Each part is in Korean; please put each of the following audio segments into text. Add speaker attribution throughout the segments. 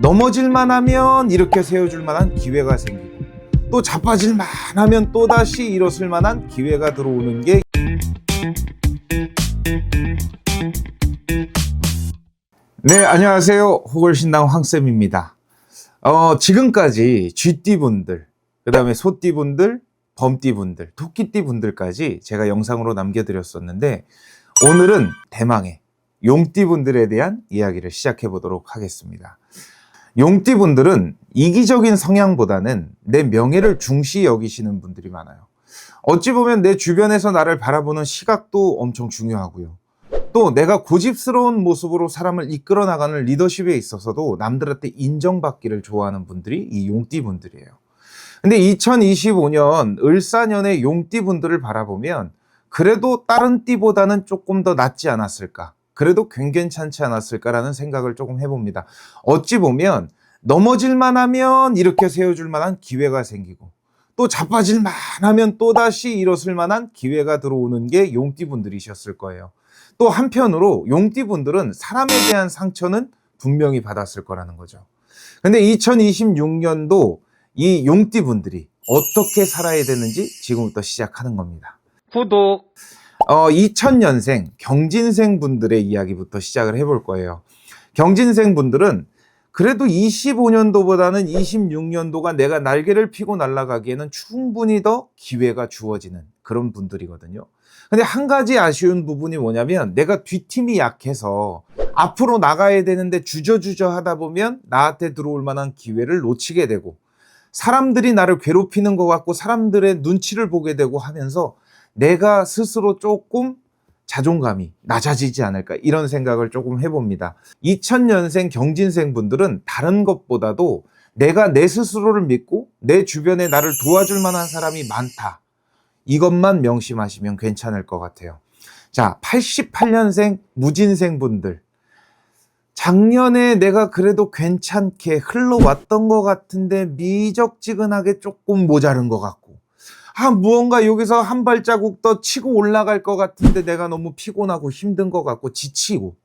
Speaker 1: 넘어질만 하면 이렇게 세워줄 만한 기회가 생기고 또 자빠질만 하면 또다시 일어설 만한 기회가 들어오는 게 네, 안녕하세요. 호걸신당 황쌤입니다. 어, 지금까지 쥐띠분들, 그 다음에 소띠분들, 범띠분들, 토끼띠분들까지 제가 영상으로 남겨드렸었는데, 오늘은 대망의 용띠분들에 대한 이야기를 시작해 보도록 하겠습니다. 용띠분들은 이기적인 성향보다는 내 명예를 중시 여기시는 분들이 많아요. 어찌 보면 내 주변에서 나를 바라보는 시각도 엄청 중요하고요. 또 내가 고집스러운 모습으로 사람을 이끌어 나가는 리더십에 있어서도 남들한테 인정받기를 좋아하는 분들이 이 용띠 분들이에요. 근데 2025년 을사년의 용띠 분들을 바라보면 그래도 다른 띠보다는 조금 더 낫지 않았을까? 그래도 괜찮지 않았을까라는 생각을 조금 해봅니다. 어찌 보면 넘어질만 하면 이렇게 세워줄 만한 기회가 생기고 또 자빠질만 하면 또다시 일어설 만한 기회가 들어오는 게 용띠 분들이셨을 거예요. 또 한편으로 용띠 분들은 사람에 대한 상처는 분명히 받았을 거라는 거죠. 근데 2026년도 이 용띠 분들이 어떻게 살아야 되는지 지금부터 시작하는 겁니다.
Speaker 2: 구독.
Speaker 1: 어, 2000년생 경진생 분들의 이야기부터 시작을 해볼 거예요. 경진생 분들은 그래도 25년도보다는 26년도가 내가 날개를 피고 날아가기에는 충분히 더 기회가 주어지는 그런 분들이거든요. 근데 한 가지 아쉬운 부분이 뭐냐면 내가 뒷팀이 약해서 앞으로 나가야 되는데 주저주저 하다 보면 나한테 들어올 만한 기회를 놓치게 되고 사람들이 나를 괴롭히는 것 같고 사람들의 눈치를 보게 되고 하면서 내가 스스로 조금 자존감이 낮아지지 않을까 이런 생각을 조금 해봅니다. 2000년생 경진생 분들은 다른 것보다도 내가 내 스스로를 믿고 내 주변에 나를 도와줄 만한 사람이 많다. 이것만 명심하시면 괜찮을 것 같아요. 자, 88년생 무진생 분들. 작년에 내가 그래도 괜찮게 흘러왔던 것 같은데 미적지근하게 조금 모자른 것 같고 아, 무언가 여기서 한 발자국 더 치고 올라갈 것 같은데 내가 너무 피곤하고 힘든 것 같고 지치고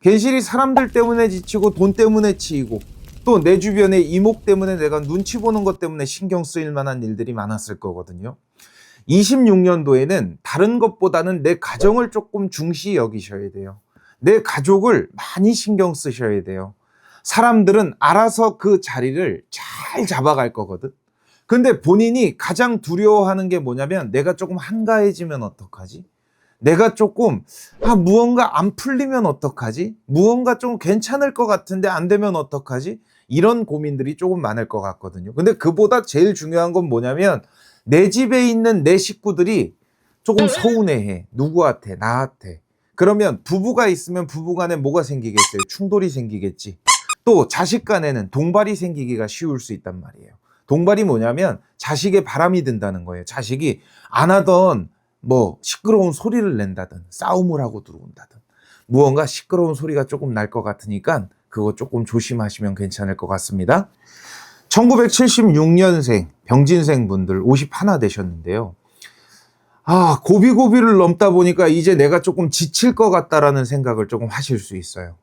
Speaker 1: 괜시리 사람들 때문에 지치고 돈 때문에 치이고 또 내 주변에 이목 때문에 내가 눈치 보는 것 때문에 신경 쓰일 만한 일들이 많았을 거거든요. 26년도에는 다른 것보다는 내 가정을 조금 중시 여기셔야 돼요. 내 가족을 많이 신경 쓰셔야 돼요. 사람들은 알아서 그 자리를 잘 잡아갈 거거든. 근데 본인이 가장 두려워하는 게 뭐냐면 내가 조금 한가해지면 어떡하지? 내가 조금 아 무언가 안 풀리면 어떡하지? 무언가 좀 괜찮을 것 같은데 안 되면 어떡하지? 이런 고민들이 조금 많을 것 같거든요. 근데 그보다 제일 중요한 건 뭐냐면 내 집에 있는 내 식구들이 조금 서운해해. 누구한테? 나한테. 그러면 부부가 있으면 부부 간에 뭐가 생기겠어요? 충돌이 생기겠지. 또 자식 간에는 동발이 생기기가 쉬울 수 있단 말이에요. 동발이 뭐냐면 자식의 바람이 든다는 거예요. 자식이 안 하던 뭐 시끄러운 소리를 낸다든 싸움을 하고 들어온다든 무언가 시끄러운 소리가 조금 날 것 같으니까 그거 조금 조심하시면 괜찮을 것 같습니다. 1976년생 병진생 분들 51 되셨는데요. 아, 고비고비를 넘다 보니까 이제 내가 조금 지칠 것 같다라는 생각을 조금 하실 수 있어요.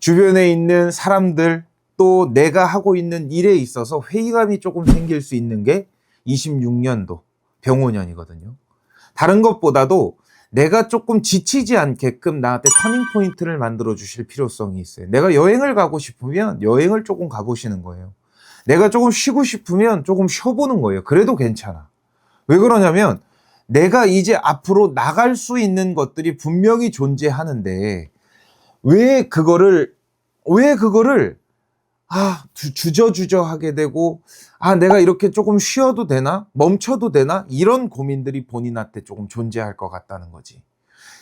Speaker 1: 주변에 있는 사람들 또 내가 하고 있는 일에 있어서 회의감이 조금 생길 수 있는 게 26년도 병호년이거든요. 다른 것보다도 내가 조금 지치지 않게끔 나한테 터닝 포인트를 만들어 주실 필요성이 있어요. 내가 여행을 가고 싶으면 여행을 조금 가보시는 거예요. 내가 조금 쉬고 싶으면 조금 쉬어보는 거예요. 그래도 괜찮아. 왜 그러냐면 내가 이제 앞으로 나갈 수 있는 것들이 분명히 존재하는데 왜 그거를 왜 그거를 아 주- 주저주저 하게 되고 아 내가 이렇게 조금 쉬어도 되나 멈춰도 되나 이런 고민들이 본인한테 조금 존재할 것 같다는 거지.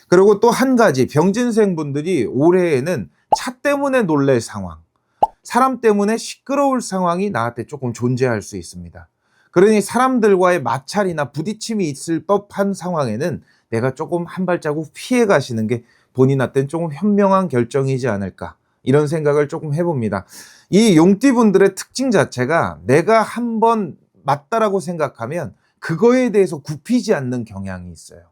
Speaker 1: 그리고 또 한 가지 병진생 분들이 올해에는 차 때문에 놀랄 상황, 사람 때문에 시끄러울 상황이 나한테 조금 존재할 수 있습니다. 그러니 사람들과의 마찰이나 부딪힘이 있을 법한 상황에는 내가 조금 한 발자국 피해 가시는 게 본인한테는 조금 현명한 결정이지 않을까. 이런 생각을 조금 해봅니다. 이 용띠분들의 특징 자체가 내가 한번 맞다라고 생각하면 그거에 대해서 굽히지 않는 경향이 있어요.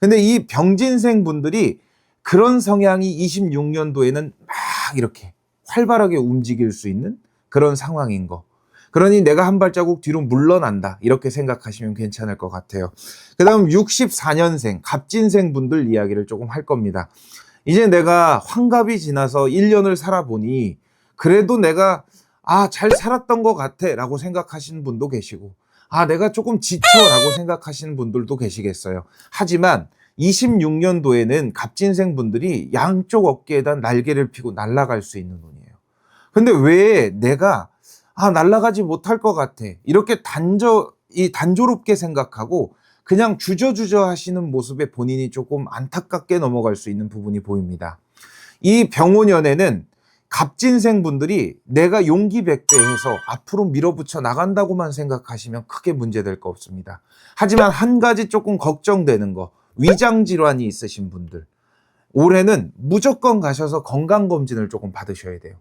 Speaker 1: 근데 이 병진생 분들이 그런 성향이 26년도에는 막 이렇게 활발하게 움직일 수 있는 그런 상황인 거. 그러니 내가 한 발자국 뒤로 물러난다. 이렇게 생각하시면 괜찮을 것 같아요. 그 다음 64년생, 갑진생 분들 이야기를 조금 할 겁니다. 이제 내가 환갑이 지나서 1년을 살아보니 그래도 내가 아, 잘 살았던 것 같아 라고 생각하시는 분도 계시고 아, 내가 조금 지쳐 라고 생각하시는 분들도 계시겠어요. 하지만 26년도에는 갑진생 분들이 양쪽 어깨에다 날개를 피고 날아갈 수 있는 운이에요. 근데 왜 내가 아, 날아가지 못할 것 같아. 이렇게 단저, 이 단조롭게 생각하고 그냥 주저주저 하시는 모습에 본인이 조금 안타깝게 넘어갈 수 있는 부분이 보입니다. 이 병원연에는 갑진생 분들이 내가 용기 백배해서 앞으로 밀어붙여 나간다고만 생각하시면 크게 문제될 거 없습니다. 하지만 한 가지 조금 걱정되는 거, 위장 질환이 있으신 분들. 올해는 무조건 가셔서 건강 검진을 조금 받으셔야 돼요.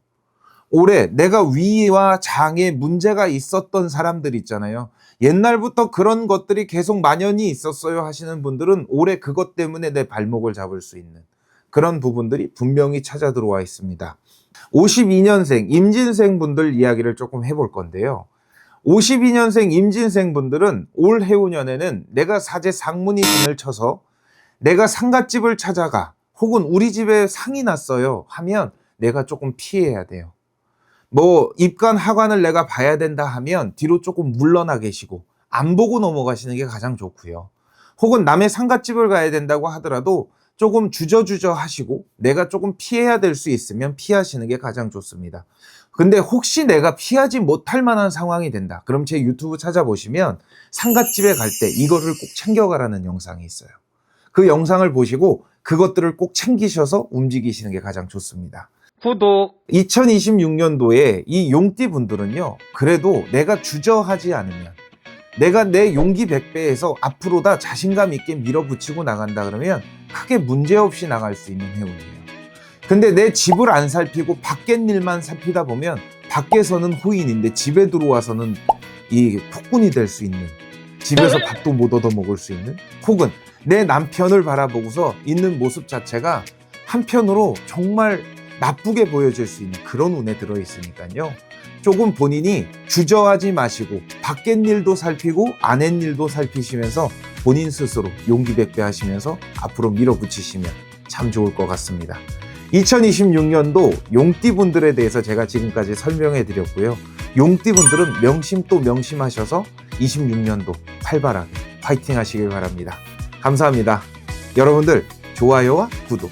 Speaker 1: 올해 내가 위와 장에 문제가 있었던 사람들 있잖아요. 옛날부터 그런 것들이 계속 만연히 있었어요 하시는 분들은 올해 그것 때문에 내 발목을 잡을 수 있는 그런 부분들이 분명히 찾아 들어와 있습니다. 52년생 임진생 분들 이야기를 조금 해볼 건데요. 52년생 임진생 분들은 올 해운년에는 내가 사제 상문이 진을 쳐서 내가 상갓집을 찾아가 혹은 우리 집에 상이 났어요 하면 내가 조금 피해야 돼요. 뭐 입관 하관을 내가 봐야 된다 하면 뒤로 조금 물러나 계시고 안 보고 넘어가시는 게 가장 좋고요. 혹은 남의 상갓집을 가야 된다고 하더라도 조금 주저주저 하시고 내가 조금 피해야 될 수 있으면 피하시는 게 가장 좋습니다. 근데 혹시 내가 피하지 못할 만한 상황이 된다. 그럼 제 유튜브 찾아보시면 상갓집에 갈 때 이거를 꼭 챙겨가라는 영상이 있어요. 그 영상을 보시고 그것들을 꼭 챙기셔서 움직이시는 게 가장 좋습니다.
Speaker 2: 구독
Speaker 1: 2026년도에 이 용띠 분들은요, 그래도 내가 주저하지 않으면, 내가 내 용기 100배에서 앞으로 다 자신감 있게 밀어붙이고 나간다 그러면 크게 문제없이 나갈 수 있는 해운이에요. 근데 내 집을 안 살피고 밖의 일만 살피다 보면 밖에서는 호인인데 집에 들어와서는 이 폭군이 될 수 있는 집에서 밥도 못 얻어 먹을 수 있는 혹은 내 남편을 바라보고서 있는 모습 자체가 한편으로 정말 나쁘게 보여질 수 있는 그런 운에 들어 있으니까요. 조금 본인이 주저하지 마시고 밖의 일도 살피고 안의 일도 살피시면서 본인 스스로 용기 백배 하시면서 앞으로 밀어붙이시면 참 좋을 것 같습니다. 2026년도 용띠 분들에 대해서 제가 지금까지 설명해 드렸고요. 용띠 분들은 명심 또 명심하셔서 26년도 활발하게 파이팅 하시길 바랍니다. 감사합니다. 여러분들 좋아요와 구독,